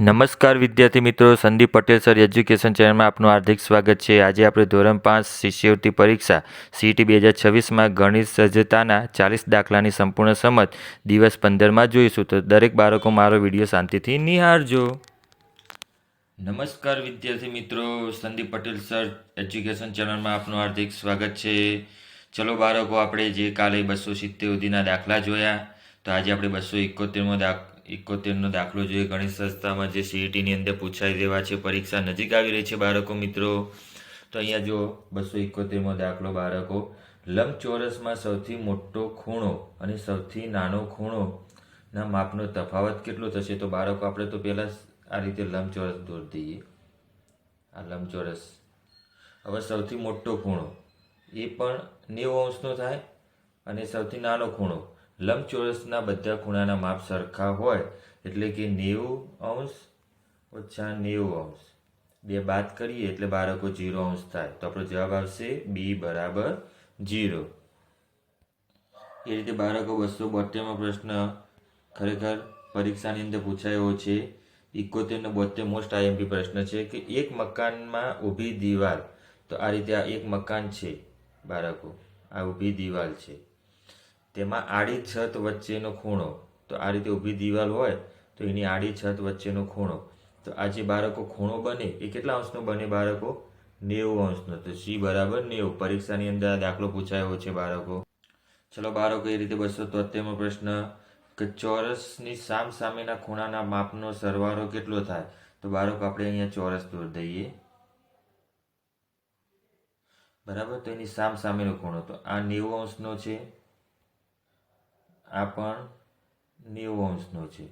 નમસ્કાર વિદ્યાર્થી મિત્રો, સંદીપ પટેલ સર એજ્યુકેશન ચેનલમાં આપનું હાર્દિક સ્વાગત છે. આજે આપણે ધોરણ પાંચ શિષ્યવૃત્તિ પરીક્ષા સીટી બે હજાર છવ્વીસમાં ગણિત સજ્જતાના ચાલીસ દાખલાની સંપૂર્ણ સમજ દિવસ પંદરમાં જોઈશું. તો દરેક બાળકો મારો વીડિયો શાંતિથી નિહાળજો. નમસ્કાર વિદ્યાર્થી મિત્રો, સંદીપ પટેલ સર એજ્યુકેશન ચેનલમાં આપનું હાર્દિક સ્વાગત છે. ચલો બાળકો, આપણે જે કાલે બસો સિત્તેર સુધીના દાખલા જોયા. તો આજે આપણે બસો એકોતેરમો દાખ એકોતેરનો દાખલો જોઈએ. ગણિત સંસ્થામાં જે સીઈટીની અંદર પૂછાઈ દેવા છે, પરીક્ષા નજીક આવી રહી છે બાળકો, મિત્રો. તો અહીંયા જો બસો એકોતેરમો દાખલો બાળકો. લંબચોરસમાં સૌથી મોટો ખૂણો અને સૌથી નાનો ખૂણોના માપનો તફાવત કેટલો થશે? તો બાળકો, આપણે તો પહેલાં આ રીતે લંબચોરસ દોરી દઈએ. આ લંબચોરસ. હવે સૌથી મોટો ખૂણો. એ પણ નેવું અંશનો થાય અને સૌથી નાનો ખૂણો. લંબચોરસના બધા ખૂણાના માપ સરખા હોય, એટલે કે નેવું અંશ ઓછા નેવું અંશ. બે બાદ કરીએ એટલે બાળકો જીરો અંશ થાય. તો આપણો જવાબ આવશે બી બરાબર જીરો એ રીતે બાળકો બસો બોતેરમો પ્રશ્ન ખરેખર પરીક્ષાની અંદર પૂછાયો છે. ઇકોતેરનો બોતેર મોસ્ટ આઈએમપી પ્રશ્ન છે કે એક મકાનમાં ઊભી દિવાલ, તો આ રીતે આ એક મકાન છે બાળકો, આ ઊભી દિવાલ છે. તેમાં આડી છત વચ્ચેનો ખૂણો, તો આ રીતે ઊભી દિવાલ હોય, તો એની આડી છત વચ્ચેનો ખૂણો. તો આ જે બાળકો ખૂણો બને, એ કેટલા અંશનો બને બાળકો? નેવું અંશનો. તો સી બરાબર નેવું. પરીક્ષાની અંદર આ દાખલો પૂછાયો છે બાળકો. ચલો બાળકો, એ રીતે બસો તોતેરમો પ્રશ્ન. કે ચોરસની સામ સામેના ખૂણાના માપનો સરવાળો કેટલો થાય? તો બાળકો, આપણે અહીંયા ચોરસ દોરી દઈએ. બરાબર? તો એની સામ સામેનો ખૂણો. તો આ નેવું અંશનો છે. આ પણ નેવું અંશનો છે.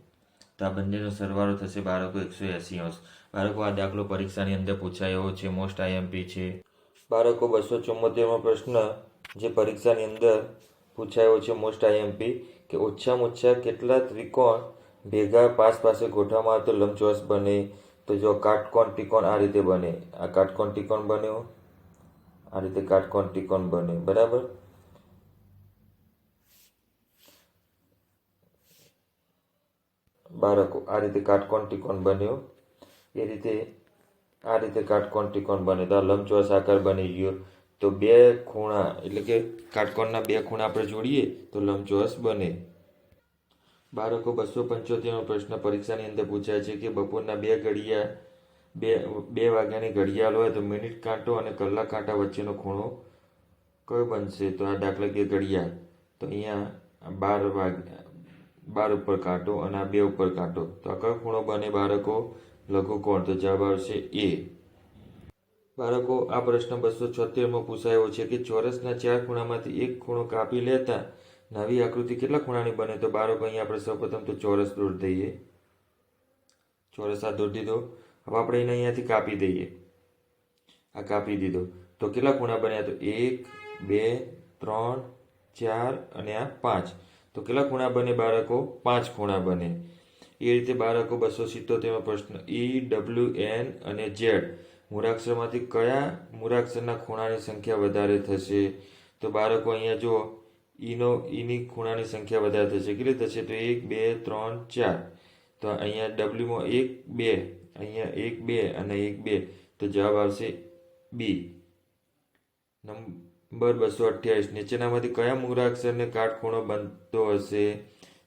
તો આ બંનેનો સરવાળો થશે બાળકો એકસો એંસી અંશ બાળકો, આ દાખલો પરીક્ષાની અંદર પૂછાયો છે મોસ્ટ આઈએમપી છે. બાળકો, બસો ચુમ્મોતેરમો પ્રશ્ન જે પરીક્ષાની અંદર પૂછાયો છે મોસ્ટ આઈએમપી કે ઓછામાં ઓછા કેટલા ત્રિકોણ ભેગા પાસ પાસે ગોઠવવામાં આવે તો લંબચોરસ બને. તો જો કાટકોણ, ત્રિકોણ આ રીતે બને. આ કાટકોણ, ત્રિકોણ બન્યો. આ રીતે કાટકોણ, ત્રિકોણ બને. બરાબર? બાળકો આ રીતે કાટકોણ ત્રિકોણ બન્યો. એ રીતે આ રીતે કાટકોણ ત્રિકોણ બને તો આ લંબચોરસ આકાર બની ગયો. તો બે ખૂણા, એટલે કે કાટકોણના બે ખૂણા આપણે જોડીએ, તો લંબચોરસ બને. બાળકો બસો પંચોતેરનો પ્રશ્ન પરીક્ષાની અંદર પૂછાય છે કે બપોરના બે ઘડિયા, બે બે વાગ્યાની ઘડિયાળ હોય તો મિનિટ કાંટો અને કલાક કાંટા વચ્ચેનો ખૂણો કયો બનશે? તો આ દાખલા કે ઘડિયાળ. તો અહીંયા બાર વાગ બાર ઉપર કાંટો અને આ બે ઉપર કાંટો. તો આ કયો ખૂણો બને? બાળકો લઘુકોણ તો જવાબ આવશે એ. બાળકો, આ પ્રશ્ન બસો છોતેરમાં પૂછાયો છે કે ચોરસના ચાર ખૂણામાંથી એક ખૂણો કાપી લેતા નવી આકૃતિ કેટલા ખૂણાની બને? તો બાળકો, અહીંયા આપણે સૌપ્રથમ તો ચોરસ દોરી દઈએ. ચોરસ આ દોરી દીધો. હવે આપણે એને અહીંયાથી કાપી દઈએ. આ કાપી દીધો. તો કેટલા ખૂણા બન્યા? તો એક, બે, ત્રણ, ચાર અને આ પાંચ. તો કેટલા ખૂણા બને બાળકો? પાંચ ખૂણા બને. એ રીતે બાળકો બસો સિત્તોતેરમાં પ્રશ્ન ઈ ડબલ્યુ એન અને ઝેડ મૂળાક્ષરમાંથી કયા મૂળાક્ષરના ખૂણાની સંખ્યા વધારે થશે? તો બાળકો અહીંયા જો ઈનો ઈની ખૂણાની સંખ્યા વધારે થશે. કેટલી થશે? તો એક, બે, ત્રણ, ચાર. તો અહીંયા ડબલ્યુમાં એક, બે. અહીંયા એક, બે અને એક, બે. તો જવાબ આવશે બી નંબર બસો અઠ્યાવીસ. નીચેનામાંથી કયા મૂળાક્ષરને કાટખૂણો બનતો હશે?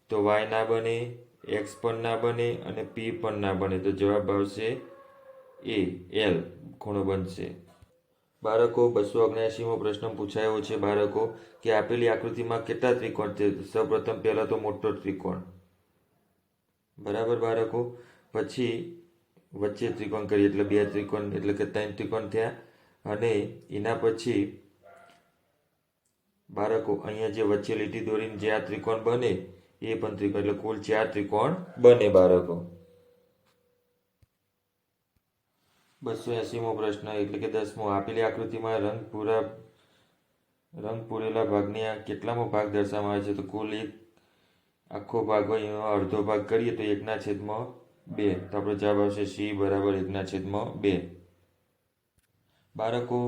તો વાય ના બને, એક્સ પણ ના બને અને પી પણ ના બને. તો જવાબ આવશે એ, એલ, ખૂણો બનશે. બાળકો, બસો અગ્યાસીમો પ્રશ્ન પૂછાયો છે બાળકો, કે આપેલી આકૃતિમાં કેટલા ત્રિકોણ છે? સૌપ્રથમ પહેલાં તો મોટો ત્રિકોણ. બરાબર બાળકો? પછી વચ્ચે ત્રિકોણ કરીએ, એટલે બે ત્રિકોણ, એટલે કે ત્રણ ત્રિકોણ થયા. અને એના પછી બાળકો, અહીંયા જે વચ્ચે લીટી દોરીને જે આ ત્રિકોણ બને, એ પણ ત્રિકોણ, એટલે કુલ ચાર ત્રિકોણ બને બાળકો. બસો એંસીમો પ્રશ્ન, એટલે કે દસમો. આપેલી આકૃતિમાં રંગ પૂરા, રંગ પૂરેલા ભાગની આ કેટલામો ભાગ દર્શાવવામાં આવે છે? તો કુલ એક આખો ભાગ હોય, એનો અડધો ભાગ કરીએ તો એકના છેદમાં બે. તો આપણો જવાબ આવશે સી બરાબર એકના છેદમાં બે. બાળકો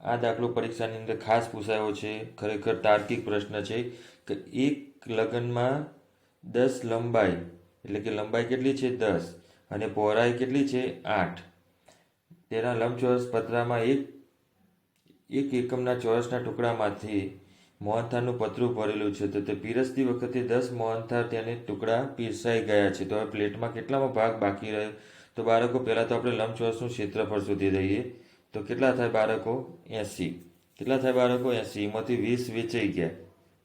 આ દાખલો પરીક્ષાની અંદર ખાસ પૂછાયો છે, ખરેખર તાર્કિક પ્રશ્ન છે કે એક લગ્નમાં દસ લંબાઈ, એટલે કે લંબાઈ કેટલી છે? દસ. અને પહોળાઈ કેટલી છે? આઠ. તેના લંબચોરસ પતરામાં એક એક એકમના ચોરસના ટુકડામાંથી મોહનથાળનું પતરું ભરેલું છે. તો તે પીરસતી વખતે દસ મોહનથાળ તેને ટુકડા પીરસાઈ ગયા છે. તો હવે પ્લેટમાં કેટલામાં ભાગ બાકી રહ્યો? તો બાળકો, પહેલાં તો આપણે લંબચોરસનું ક્ષેત્રફળ શોધી દઈએ તો કેટલા થાય બાળકો? એંસી. કેટલા થાય બાળકો? એંસી. એમાંથી વીસ વેચાઈ ગયા.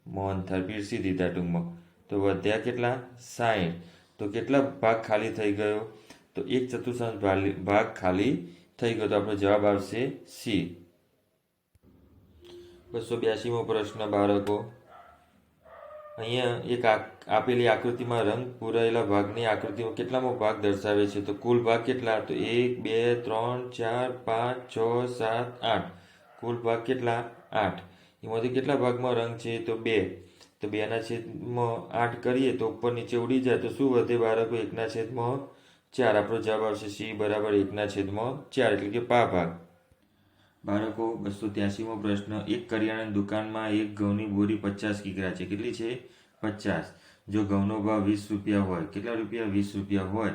મોહનથાળ પીરસી દીધા ટૂંકમાં. તો વધ્યા કેટલા? સાઠ તો કેટલા ભાગ ખાલી થઈ ગયો? તો એક ચતુર્થાંશ ભાગ ખાલી થઈ ગયો. તો આપણો જવાબ આવશે સી. બસો બ્યાસીમો પ્રશ્ન બાળકો. અહીંયા એક આપેલી આકૃતિમાં રંગ પૂરાયેલા ભાગની આકૃતિમાં કેટલામો ભાગ દર્શાવે છે? તો કુલ ભાગ કેટલા? તો એક, બે, ત્રણ, ચાર, પાંચ, છ, સાત, આઠ. કુલ ભાગ કેટલા? આઠ. એમાંથી કેટલા ભાગમાં રંગ છે? તો બે. તો બેના છેદમાં આઠ કરીએ તો ઉપર નીચે ઉડી જાય તો શું વધે? બાળકો એકના છેદમાં ચાર. આપણો જવાબ આવશે સી બરાબર એકના છેદમાં ચાર, એટલે કે પા ભાગ. બાળકો, બસો ત્યાસીમો પ્રશ્ન. એક કરિયાણાની દુકાનમાં એક ઘઉંની બોરી પચાસ કિગ્રા છે. કેટલી છે? પચાસ. જો ઘઉંનો ભાવ વીસ રૂપિયા હોય, કેટલા રૂપિયા? વીસ રૂપિયા હોય.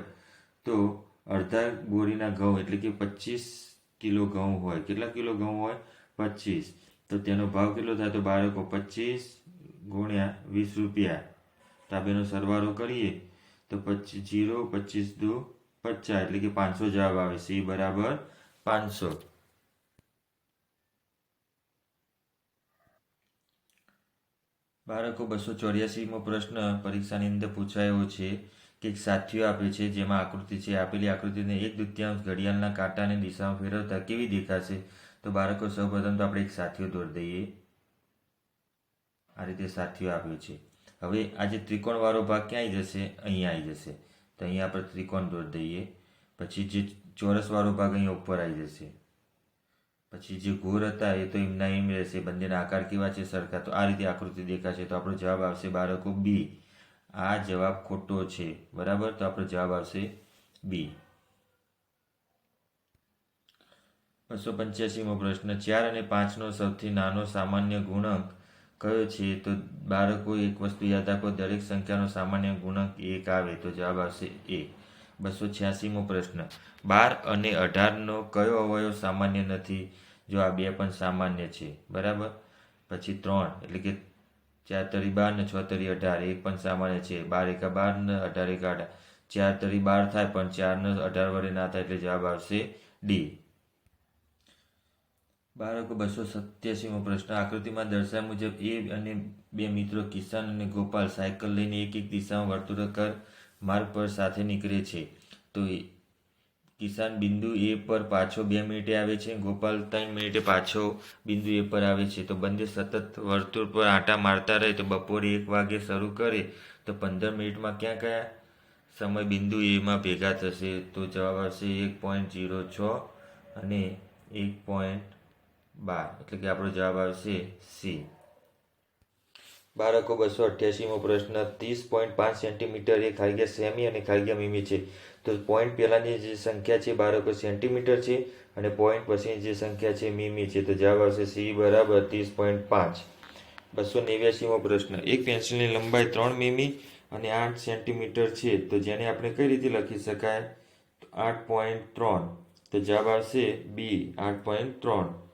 તો અડધા બોરીના ઘઉં, એટલે કે પચીસ કિલો ઘઉં હોય. કેટલા કિલો ઘઉં હોય? પચીસ. તો તેનો ભાવ કેટલો થાય? તો બાળકો, પચીસ ગુણ્યા વીસ રૂપિયા. તો આ બેનો સરવાળો કરીએ. તો પચીસ જીરો, પચીસ દુ, પચાસ. એટલે કે પાંચસો જવાબ આવે. સી બરાબર પાંચસો. બાળકો બસો ચોર્યાસીમો પ્રશ્ન પરીક્ષાની અંદર પૂછાયો છે કે એક સાથીઓ આપે છે, જેમાં આકૃતિ છે, આપેલી આકૃતિને એક દૃત્યાંશ ઘડિયાળના કાંટાની દિશામાં ફેરવતા કેવી દેખાશે? તો બાળકો, સૌપ્રથમ તો આપણે એક સાથીઓ દોરી દઈએ. આ રીતે સાથીઓ આપ્યો છે. હવે આ જે ત્રિકોણવાળો ભાગ ક્યાં આવી જશે? અહીંયા આવી જશે. તો અહીંયા આપણે ત્રિકોણ દોરી દઈએ. પછી જે ચોરસવાળો ભાગ અહીંયા ઉપર આવી જશે. પછી જે ઘોર હતા એ તો એમના એમ રહેશે, બંનેના આકાર કેવા છે સરખા? તો આ રીતે આકૃતિ દેખાશે. તો આપણો જવાબ આવશે બાળકો બી. આ જવાબ ખોટો છે. બરાબર? તો આપણો જવાબ આવશે બી. બસો પંચ્યાસીમો પ્રશ્ન. ચાર અને પાંચનો સૌથી નાનો સામાન્ય ગુણક કયો છે? તો બાળકો, એક વસ્તુ યાદ રાખો, દરેક સંખ્યાનો સામાન્ય ગુણક એક આવે. તો જવાબ આવશે એક બસો છ્યાસીમો પ્રશ્ન. બાર અને અઢારનો કયો અવયવ સામાન્ય નથી? જો આ બે પણ સામાન્ય છે, બરાબર? પછી ત્રણ, એટલે કે ચાર તરી બાર ને છ તરી અઢાર, એક પણ સામાન્ય છે. બાર એકા બાર ને અઢાર એકા અઢાર. ચાર તરી બાર થાય, પણ ચાર ને અઢાર વડે ના થાય એટલે જવાબ આવશે ડી. બાળકો, બસો સત્યાસીમો પ્રશ્ન. આકૃતિમાં દર્શાવ્યા મુજબ એ અને બે મિત્રો કિસાન અને ગોપાલ સાયકલ લઈને એક એક દિશામાં વર્તુળાકાર માર્ગ પર સાથે નીકળે છે. તો કિસાન બિંદુ એ પર પાછો બે મિનિટે આવે છે. ગોપાલ ત્રણ મિનિટે પાછો બિંદુ એ પર આવે છે. તો બંને સતત વર્તુળ પર આંટા મારતા રહે. તો બપોરે એક વાગે શરૂ કરે. તો પંદર મિનિટમાં ક્યાં કયા સમય બિંદુ એમાં ભેગા થશે? તો જવાબ આવશે એક પોઈન્ટ જીરો છ અને એક પોઈન્ટ બાર. એટલે કે આપણો જવાબ આવશે સી. બાળકો બસો અઠ્યાસીમો પ્રશ્ન, ત્રીસ પોઈન્ટ પાંચ સેન્ટીમીટર એ ખાગ્યા સેમી અને ખાગ્યા મીમી છે. તો પોઈન્ટ પહેલાંની જે સંખ્યા છે બાળકો સેન્ટીમીટર છે અને પોઈન્ટ પછીની જે સંખ્યા છે મીમી છે. તો જવાબ આવશે સી બરાબર ત્રીસ પોઈન્ટ પાંચ. બસો નેવ્યાસીમો પ્રશ્ન. એક પેન્સિલની લંબાઈ ત્રણ મીમી અને આઠ સેન્ટીમીટર છે. તો જેને આપણે કઈ રીતે લખી શકાય? આઠ પોઈન્ટ ત્રણ. તો જવાબ આવશે બી, આઠ પોઈન્ટ ત્રણ.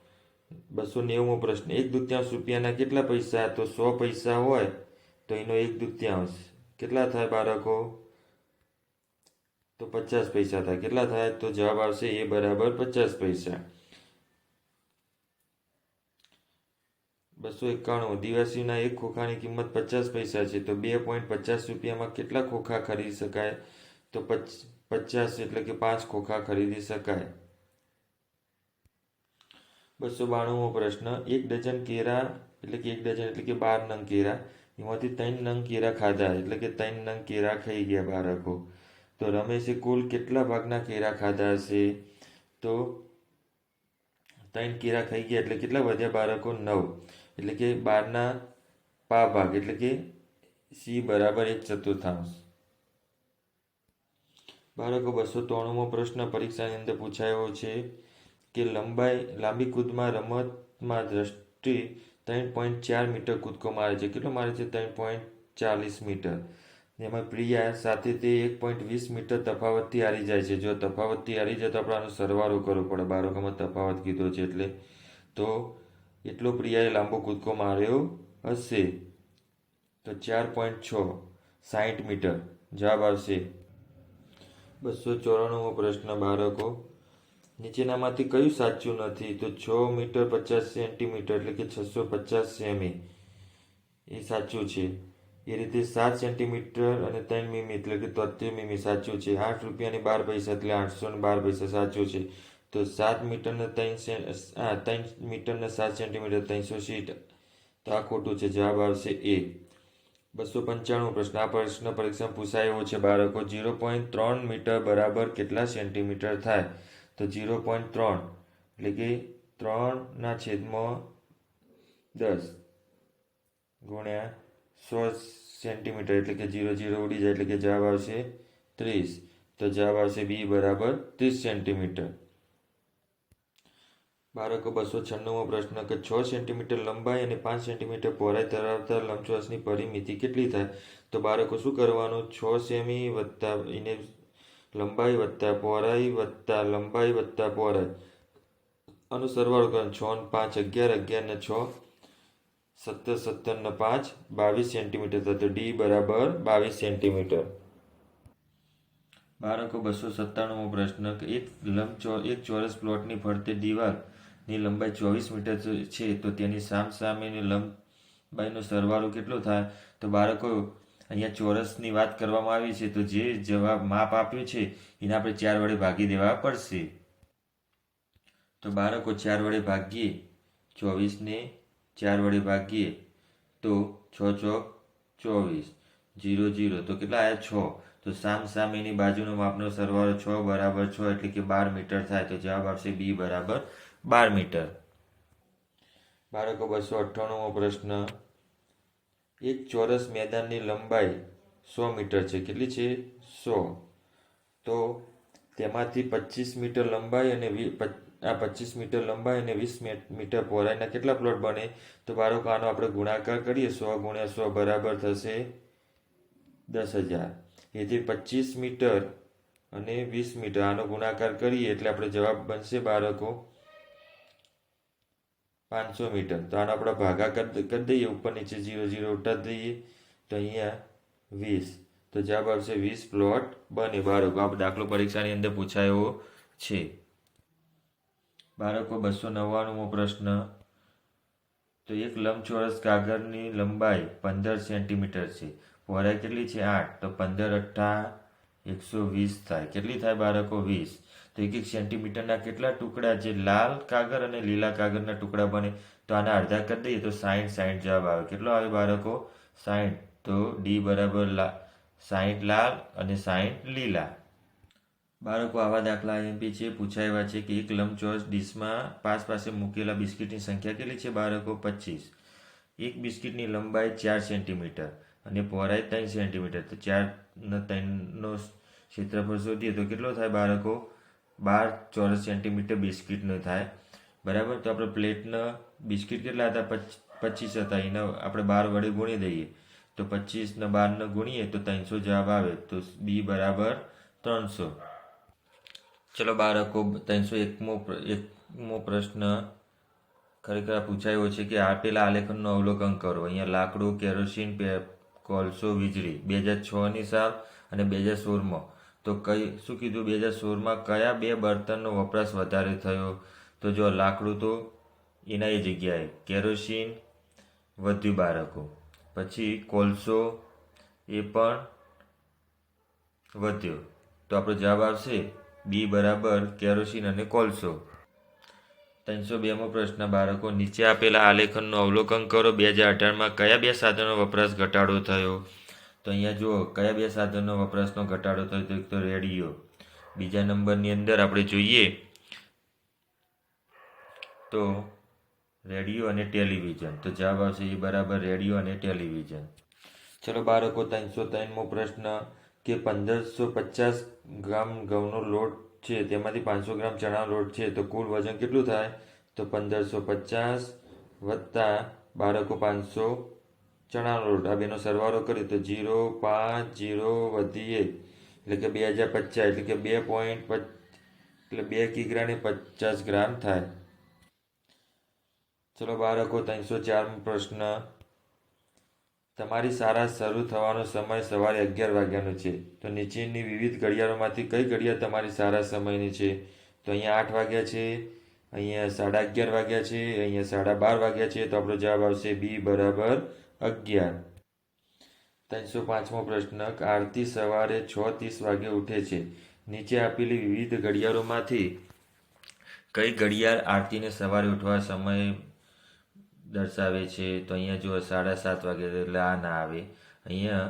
બસો નેવુંમો પ્રશ્ન. એક દૃત્યાંશ રૂપિયાના કેટલા પૈસા? તો સો પૈસા હોય તો એનો એક દૂત્યાંશ. કેટલા થાય બાળકો? તો પચાસ પૈસા થાય. કેટલા થાય? તો જવાબ આવશે એ બરાબર પચાસ પૈસા. બસો એકાણું. દિવાસીના એક ખોખાની કિંમત પચાસ પૈસા છે. તો બે પોઈન્ટ પચાસ રૂપિયામાં કેટલા ખોખા ખરીદી શકાય? તો પચ, પચાસ એટલે કે પાંચ ખોખા ખરીદી શકાય. બસો બાણુંમો પ્રશ્ન. એક ડઝન કેરા એટલે કે એક ડઝન એટલે કે બાર નંગ કેરા. એમાંથી ત્રણ નંગ કેરા ખાધા એટલે કે ત્રણ નંગ કેરા ખાઈ ગયા બાળકો. તો રમેશે કુલ કેટલા ભાગના કેરા ખાધા હશે? તો ત્રણ કેરા ખાઈ ગયા એટલે કેટલા વધ્યા બાળકો? નવ. એટલે કે બારના પા ભાગ એટલે કે સી બરાબર એક ચતુર્થાંશ. બાળકો, બસો ત્રણમો પ્રશ્ન પરીક્ષાની અંદર પૂછાયો છે. કે લંબાઈ, લાંબી કૂદમાં રમતમાં દ્રષ્ટિ ત્રણ પોઈન્ટ ચાર મીટર કૂદકો મારે છે. કેટલો મારે છે? ત્રણ પોઈન્ટ ચાલીસ મીટર. એમાં પ્રિયા સાથે તે એક પોઈન્ટ વીસ મીટર તફાવતથી હારી જાય છે. જો તફાવતથી હારી જાય તો આપણે આનો સરવાળો કરવો પડે. બાળકોમાં તફાવત કીધો છે એટલે તો એટલો પ્રિયાએ લાંબો કૂદકો માર્યો હશે. તો ચાર પોઈન્ટ છ સાઠ મીટર. જવાબ આવશે. બસો ચોરાણુંમો પ્રશ્ન બાળકો. નીચેનામાંથી કયું સાચું નથી? તો છ મીટર પચાસ સેન્ટીમીટર એટલે કે છસો પચાસ સેમી. એ સાચું છે. એ રીતે સાત સેન્ટીમીટર અને ત્રણ મીમી એટલે કે તોતેર મીમી સાચું છે. આઠ રૂપિયાની બાર પૈસા એટલે આઠસો ને બાર પૈસા સાચું છે. તો સાત મીટરને ત્રણ ત્રણ મીટરને સાત સેન્ટીમીટર ત્રણસો સીટ. તો આ ખોટું છે. જવાબ આવશે એ. બસો પંચાણું પ્રશ્ન. આ પ્રશ્ન પરીક્ષામાં પૂછાયો છે. બાળકો જીરો પોઈન્ટ ત્રણ મીટર બરાબર કેટલા સેન્ટીમીટર થાય? તો ઝીરો પોઈન્ટ ત્રણ, એટલે કે ત્રણના છેદમાં દસ ગુણ્યા સો સેન્ટીમીટર, એટલે કે જીરો ઝીરો ઉડી જાય, એટલે કે જવાબ આવશે ત્રીસ. તો જવાબ આવશે બી બરાબર ત્રીસ સેન્ટીમીટર. બાળકો, બસો છન્નુંમો પ્રશ્ન કે છ સેન્ટીમીટર લંબાઈ અને પાંચ સેન્ટીમીટર પહોળાઈ ધરાવતા લંબચોરસની પરિમિતિ કેટલી થાય? તો બાળકો, શું કરવાનું? છ સેમી વત્તા, એને લંબાઈ વત્તા પહોળાઈ વત્તા લંબાઈ વત્તા પહોળાઈ. આનો સરવાળો કરો છ ને પાંચ અગિયાર અગિયાર ને છ, સત્તર સત્તર ને પાંચ, બાવીસ સેન્ટીમીટર. થતો ડી બરાબર બાવીસ સેન્ટીમીટર. બાળકો, બસો સત્તાણુંમો પ્રશ્ન. એક લંબ એક ચોરસ પ્લોટની ફરતે દિવાલની લંબાઈ ચોવીસ મીટર છે. તો તેની સામસામેની લંબાઈનો સરવાળો કેટલો થાય? તો બાળકો અહીંયા ચોરસની વાત કરવામાં આવી છે, તો જે જવાબ માપ આપ્યું છે, એને આપણે ચાર વડે ભાગી દેવા પડશે. તો બાળકો, ચાર વડે ભાગીએ ચોવીસને ચાર વડે ભાગીએ, તો છ ચોક ચોવીસ, જીરો જીરો. તો કેટલા આવ્યા છ. તો સામ સામેની બાજુનો માપનો સરવાળો છ બરાબર છ એટલે કે બાર મીટર થાય. તો જવાબ આવશે બી બરાબર બાર મીટર. બાળકો, બસો અઠ્ઠાણુંમો પ્રશ્ન. એક ચોરસ મેદાનની લંબાઈ સો મીટર છે. કેટલી છે? સો. તો તેમાંથી પચીસ મીટર લંબાઈ અને આ પચીસ મીટર લંબાઈ અને વીસ મીટર પહોળાઈના કેટલા પ્લોટ બને? તો બાળકો આનો આપણે ગુણાકાર કરીએ. સો ગુણ્યા સો બરાબર થશે દસ હજાર. એથી પચીસ મીટર અને વીસ મીટર આનો ગુણાકાર કરીએ એટલે આપણે જવાબ બનશે બાળકો પાંચસો મીટર. તો આનો આપણે ભાગા કરી દઈએ. ઉપર નીચે જીરો જીરો ઉઠાડી દઈએ. તો અહીંયા વીસ. તો જવાબ આવશે વીસ પ્લોટ બને. બાળકો આ દાખલો પરીક્ષાની અંદર પૂછાયો છે. બાળકો, બસો નવ્વાણુંમો પ્રશ્ન. તો એક લંબચોરસ કાગળની લંબાઈ પંદર સેન્ટીમીટર છે. પહોળાઈ કેટલી છે? આઠ. તો પંદર અઠ્ઠા એકસો વીસ થાય. કેટલી થાય બાળકો? વીસ. તો એક એક સેન્ટીમીટરના કેટલા ટુકડા જે લાલ કાગળ અને લીલા કાગળના ટુકડા બને, તો આના અડધા કરી દઈએ તો સાઠ સાઠ જવાબ આવે. કેટલો આવે બાળકો? સાઠ તો ડી બરાબર લા સાઠ લાલ અને સાઠ લીલા. બાળકો, આવા દાખલા એમપી છે પૂછાયા છે કે એક લંબચોરસ ડીશમાં પાસ પાસે મૂકેલા બિસ્કિટની સંખ્યા કેટલી છે બાળકો? પચીસ. એક બિસ્કિટની લંબાઈ ચાર સેન્ટીમીટર અને પહોળાઈ ત્રણ સેન્ટીમીટર તો ચાર ત્રણનો ક્ષેત્રફળ શોધીએ તો કેટલો થાય બાળકો? બાર ચોરસ સેન્ટીમીટર બિસ્કિટનો થાય. બરાબર? તો આપણે પ્લેટના બિસ્કિટ કેટલા હતા? પચ- પચીસ હતા. એને આપણે બાર વડે ગુણી દઈએ. તો પચીસને બારને ગુણીએ તો ત્રણસો જવાબ આવે. તો બી બરાબર ત્રણસો. ચલો બાળકો, ત્રણસો એકમો એકમો પ્રશ્ન ખરેખર પૂછાયો છે કે આપેલા આલેખનનું અવલોકન કરો. અહીંયા લાકડું, કેરોસીન કોલસો, વીજળી. બે હજાર છની સાલ અને બે હજાર સોળમાં. તો કઈ, શું કીધું બે હજાર સોળમાં કયા બે બર્તનનો વપરાશ વધારે થયો? તો જો લાકડું તો એના એ જગ્યાએ કેરોસીન વધ્યું બાળકો. પછી કોલસો એ પણ વધ્યો. તો આપણો જવાબ આવશે બી બરાબર કેરોસીન અને કોલસો. ત્રણસો બેમો પ્રશ્ન, બાળકો, નીચે આપેલા આલેખનનું અવલોકન કરો. બે હજાર અઢારમાં કયા બે સાધનો વપરાશ ઘટાડો થયો? તો અહીંયા જુઓ, કયા બે સાધનો વપરાશનો ઘટાડો થયો તો રેડિયો. બીજા નંબરની અંદર આપણે જોઈએ તો રેડિયો અને ટેલિવિઝન. તો જવાબ આવશે એ બરાબર રેડિયો અને ટેલિવિઝન. ચલો બાળકો, ત્રણસો ત્રણમો પ્રશ્ન કે પંદરસો પચાસ ગ્રામ ઘઉંનો લોટ છે, તેમાંથી પાંચસો ગ્રામ ચણાનો લોટ છે, તો કુલ વજન કેટલું થાય? તો પંદરસો પચાસ વત્તા બાળકો, પાંચસો ચણાનો લોટ. આ બેનો સરવાળો કરીએ તો જીરો, પાંચ, જીરો, વધી એક. એટલે કે બે હજાર પચાસ. એટલે કે બે પોઈન્ટ એટલે બે કિગ્રાને પચાસ ગ્રામ થાય. ચલો બાળકો, ત્રણસો ચારમો પ્રશ્ન. તમારી શાળા શરૂ થવાનો સમય સવારે અગિયાર વાગ્યાનો છે. તો નીચેની વિવિધ ઘડિયાળોમાંથી કઈ ઘડિયાળ તમારી શાળા સમયની છે? તો અહીંયા આઠ વાગ્યા છે, અહીંયા સાડા અગિયાર વાગ્યા છે, અહીંયા સાડા બાર વાગ્યા છે. તો આપણો જવાબ આવશે બી બરાબર અગિયાર ત્રણસો પાંચમો પ્રશ્ન આરતી સવારે છ ત્રીસ વાગે ઉઠે છે. નીચે આપેલી વિવિધ ઘડિયાળોમાંથી કઈ ઘડિયાળ આરતીને સવારે ઉઠવા સમય દર્શાવે છે? તો અહીંયા જો સાડા સાત વાગે એટલે આ ના આવે. અહીંયા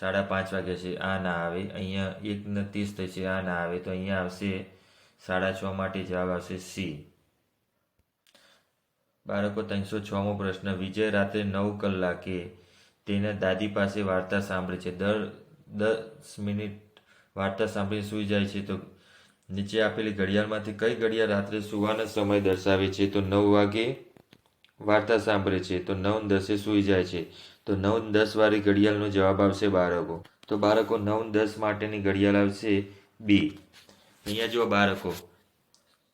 સાડા પાંચ વાગે છે, આ ના આવે. અહીંયા એક ને ત્રીસ થઈ છે, આ ના આવે. તો અહીંયા આવશે સાડા છ માટે જવાબ આવશે સી. બાળકો ત્રણસો છમો પ્રશ્ન, વિજય રાત્રે નવ કલાકે. તેના દાદી પાસે વાર્તા સાંભળે છે. દર દસ મિનિટ વાર્તા સાંભળીને સૂઈ જાય છે. તો નીચે આપેલી ઘડિયાળમાંથી કઈ ઘડિયાળ રાત્રે સુવાનો સમય દર્શાવે છે? તો નવ વાગે વાર્તા સાંભળે છે. તો નવ દસે સૂઈ જાય છે. તો નવ દસ વાળી ઘડિયાળનો જવાબ આવશે બાળકો. તો બાળકો, નવ દસ માટેની ઘડિયાળ આવશે બી. અહીંયા જો બાળકો.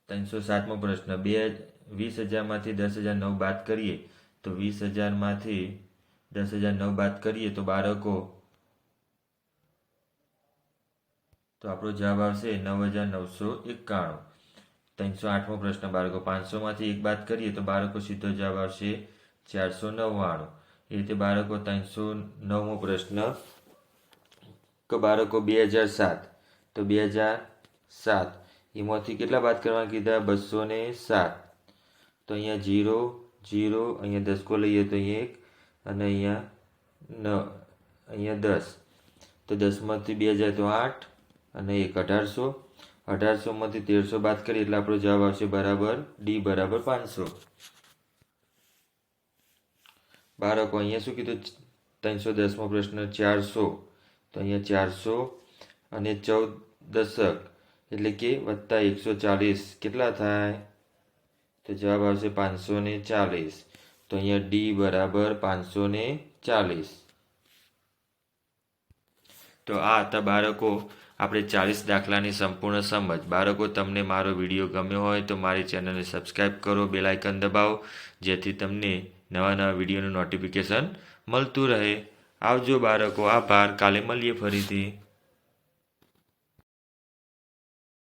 ત્રણસો સાતમો પ્રશ્ન. બે વીસ હજારમાંથી દસ હજાર નવ બાદ કરીએ, તો વીસ હજારમાંથી દસ હજાર નવ બાદ કરીએ, તો બાળકો, તો આપણો જવાબ આવશે નવ હજાર નવસો એકાણું. ત્રણસો આઠમો પ્રશ્ન, બાળકો, પાંચસોમાંથી એક બાદ કરીએ, તો બાળકો સીધો જવાબ આવશે ચારસો નવ્વાણું. એ રીતે બાળકો, ત્રણસો નવમો પ્રશ્ન, કે બાળકો, બે હજાર સાત. તો બે હજાર સાત. એમાંથી કેટલા બાદ કરવાના કીધા? બસો ને સાત. તો અહીંયા જીરો જીરો, અહીંયા દસકો લઈએ તો અહીંયા એક, અને અહીંયા ન, અહીંયા દસ. તો દસમાંથી બે હજાર તો આઠ, અને એક અઢારસો. અઢારસોમાંથી તેરસો બાદ કરીએ એટલે આપણો જવાબ આવશે બરાબર ડી બરાબર પાંચસો. બાળકો, અહીંયા શું કીધું? ત્રણસો દસમો પ્રશ્ન ચારસો. તો અહીંયા ચારસો અને ચૌદ દશક. એટલે કે વત્તા એકસો ચાલીસ. કેટલા થાય? તો જવાબ આવશે પાંચસો ને ચાલીસ. તો અહીંયા ડી બરાબર પાંચસો ને ચાલીસ. તો આ હતા બાળકો આપણે ચાલીસ દાખલાની સંપૂર્ણ સમજ. બાળકો, તમને મારો વીડિયો ગમ્યો હોય તો મારી ચેનલને સબસ્ક્રાઈબ કરો બેલાઇકન દબાવો, જેથી તમને નવા નવા વિડીયોનું નોટિફિકેશન મળતું રહે. આવજો બાળકો, આભાર. કાલે મળીએ ફરીથી.